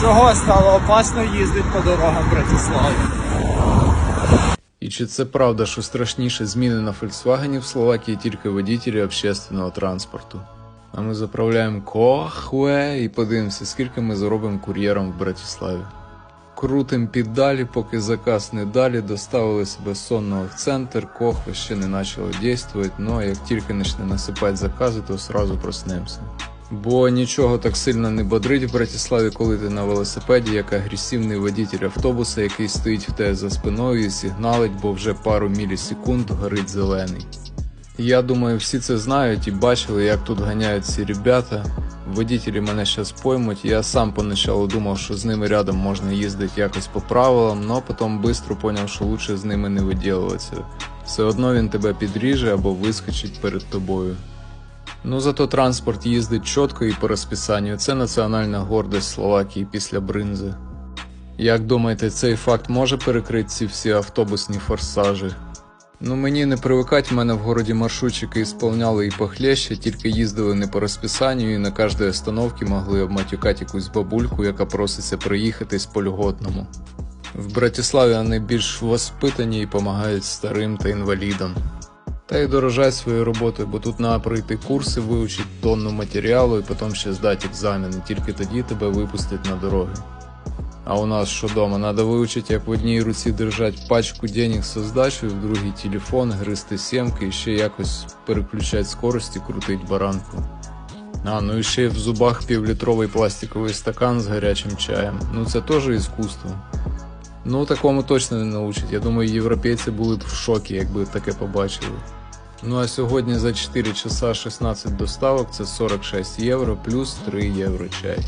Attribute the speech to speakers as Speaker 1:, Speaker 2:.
Speaker 1: Чого стало опасно їздити по дорогам Братислави?
Speaker 2: І чи це правда, що страшніше зміни на Volkswagen в Словакії тільки водітелі общественного транспорту? А ми заправляємо кохве і подивимося, скільки ми заробимо кур'єром в Братиславі. Крутим піддалі, поки заказ не далі, доставили себе сонного в центр, кохве ще не почало дійствувати, ну а як тільки почне насипати закази, то сразу проснемося. Бо нічого так сильно не бодрить в Братиславі, коли ти на велосипеді, як агресивний водітель автобуса, який стоїть в тебе за спиною і сигналить, бо вже пару мілісекунд горить зелений. Я думаю, всі це знають і бачили, як тут ганяють ці ребята. Водітелі мене зараз поймуть. Я сам поначалу думав, що з ними рядом можна їздити якось по правилам, но потім швидко зрозумів, що лучше з ними не виділуватися. Все одно він тебе підріже або вискочить перед тобою. Ну зато транспорт їздить чітко і по розписанню. Це національна гордость Словакії після бринзи. Як думаєте, цей факт може перекрити ці всі автобусні форсажі? Ну мені не привикать, в мене в городі маршрутчики ісполняли і похлеще, тільки їздили не по розписанню і на кожній остановці могли обматюкати якусь бабульку, яка проситься проїхатись по льготному. В Братиславі вони більш воспитані і допомагають старим та інвалідам. Та й дорожать своєю роботою, бо тут треба пройти курси, вивчити тонну матеріалу і потім ще здати екзамени, тільки тоді тебе випустять на дороги. А у нас що дома? Надо вивчити, як в одній руці держать пачку денег со здачею, в другій телефон, гризти сімки і ще якось переключати скорості, крутить баранку. А, ну і ще в зубах півлітровий пластиковий стакан з гарячим чаєм. Ну це теж іскусство. Ну такому точно не научать. Я думаю, європейці були б в шокі, якби таке побачили. Ну а сьогодні за 4 часа 16 доставок це 46 євро плюс 3 євро чай.